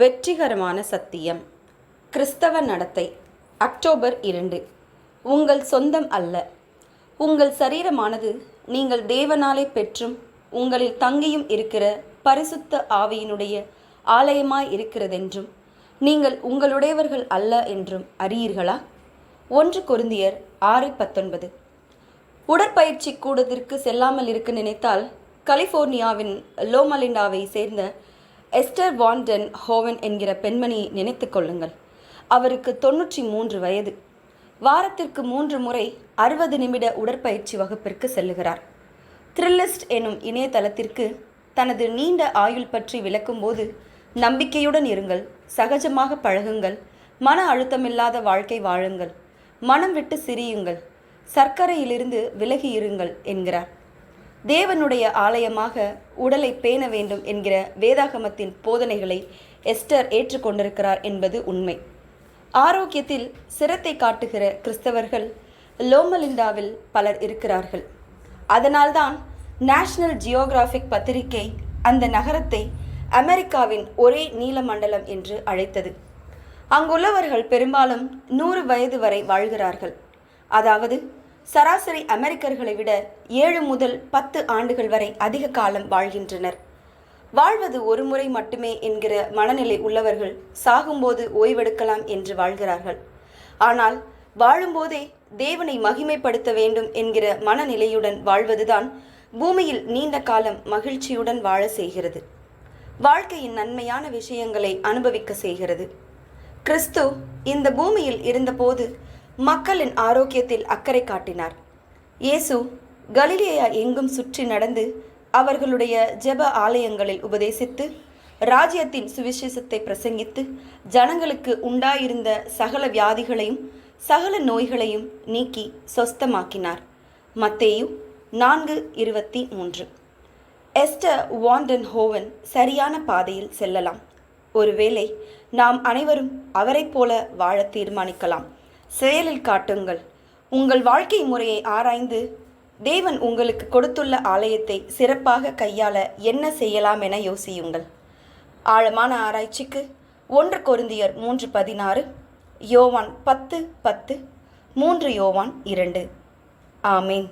வெற்றிகரமான சத்தியம். கிறிஸ்தவ நடத்தை அக்டோபர் இரண்டு. உங்கள் சொந்தம் அல்ல. உங்கள் சரீரமானது நீங்கள் தேவனாலே பெற்றும் உங்களில் தங்கியும் இருக்கிற பரிசுத்த ஆவியினுடைய ஆலயமாய் இருக்கிறதென்றும் நீங்கள் உங்களுடையவர்கள் அல்ல என்றும் அறியீர்களா? ஒன்று கொருந்தியர் ஆறு பத்தொன்பது. உடற்பயிற்சி கூடத்திற்கு செல்லாமல் இருக்க நினைத்தால் கலிஃபோர்னியாவின் லோமலிண்டாவை சேர்ந்த எஸ்டர் வான்டன் ஹோவன் என்கிற பெண்மணியை நினைத்து கொள்ளுங்கள். அவருக்கு தொண்ணூற்றி மூன்று வயது. வாரத்திற்கு மூன்று முறை அறுபது நிமிட உடற்பயிற்சி வகுப்பிற்கு செல்லுகிறார். த்ரில்லிஸ்ட் எனும் இணையதளத்திற்கு தனது நீண்ட ஆயுள் பற்றி விளக்கும்போது நம்பிக்கையுடன் இருங்கள் சகஜமாக பழகுங்கள் மன அழுத்தமில்லாத வாழ்க்கை வாழுங்கள் மனம் விட்டு சிரியுங்கள் சர்க்கரையிலிருந்து விலகி இருங்கள் என்கிறார். தேவனுடைய ஆலயமாக உடலை பேண வேண்டும் என்கிற வேதாகமத்தின் போதனைகளை எஸ்டர் ஏற்றுக்கொண்டிருக்கிறார் என்பது உண்மை. ஆரோக்கியத்தில் சிரத்தை காட்டுகிற கிறிஸ்தவர்கள் லோமலிண்டாவில் பலர் இருக்கிறார்கள். அதனால்தான் நேஷனல் ஜியோகிராஃபிக் பத்திரிகை அந்த நகரத்தை அமெரிக்காவின் ஒரே நீலமண்டலம் என்று அழைத்தது. அங்குள்ளவர்கள் பெரும்பாலும் நூறு வயது வரை வாழ்கிறார்கள். அதாவது சராசரி அமெரிக்கர்களை விட ஏழு முதல் பத்து ஆண்டுகள் வரை அதிக காலம் வாழ்கின்றனர். வாழ்வது ஒரு முறை மட்டுமே என்கிற மனநிலை உள்ளவர்கள் சாகும்போது ஓய்வெடுக்கலாம் என்று வாழ்கிறார்கள். ஆனால் வாழும்போதே தேவனை மகிமைப்படுத்த வேண்டும் என்கிற மனநிலையுடன் வாழ்வதுதான் பூமியில் நீண்ட காலம் மகிழ்ச்சியுடன் வாழ செய்கிறது. வாழ்க்கையின் நன்மையான விஷயங்களை அனுபவிக்க செய்கிறது. கிறிஸ்து இந்த பூமியில் இருந்தபோது மக்களின் ஆரோக்கியத்தில் அக்கறை காட்டினார். இயேசு கலிலேயா எங்கும் சுற்றி நடந்து அவர்களுடைய ஜெப ஆலயங்களில் உபதேசித்து ராஜ்யத்தின் சுவிசேஷத்தை பிரசங்கித்து ஜனங்களுக்கு உண்டாயிருந்த சகல வியாதிகளையும் சகல நோய்களையும் நீக்கி சொஸ்தமாக்கினார். மத்தேயு நான்கு இருபத்தி மூன்று. எஸ்டர் வாண்டன் ஹோவன் சரியான பாதையில் செல்லலாம். ஒருவேளை நாம் அனைவரும் அவரைப் போல வாழ தீர்மானிக்கலாம். செயலில் காட்டுங்கள். உங்கள் வாழ்க்கை முறையை ஆராய்ந்து தேவன் உங்களுக்கு கொடுத்துள்ள ஆலயத்தை சிறப்பாக கையாள என்ன செய்யலாம் என யோசியுங்கள். ஆழமான ஆராய்ச்சிக்கு ஒன்று கொருந்தியர் மூன்று பதினாறு யோவான் பத்து பத்து மூன்று யோவான் இரண்டு. ஆமேன்.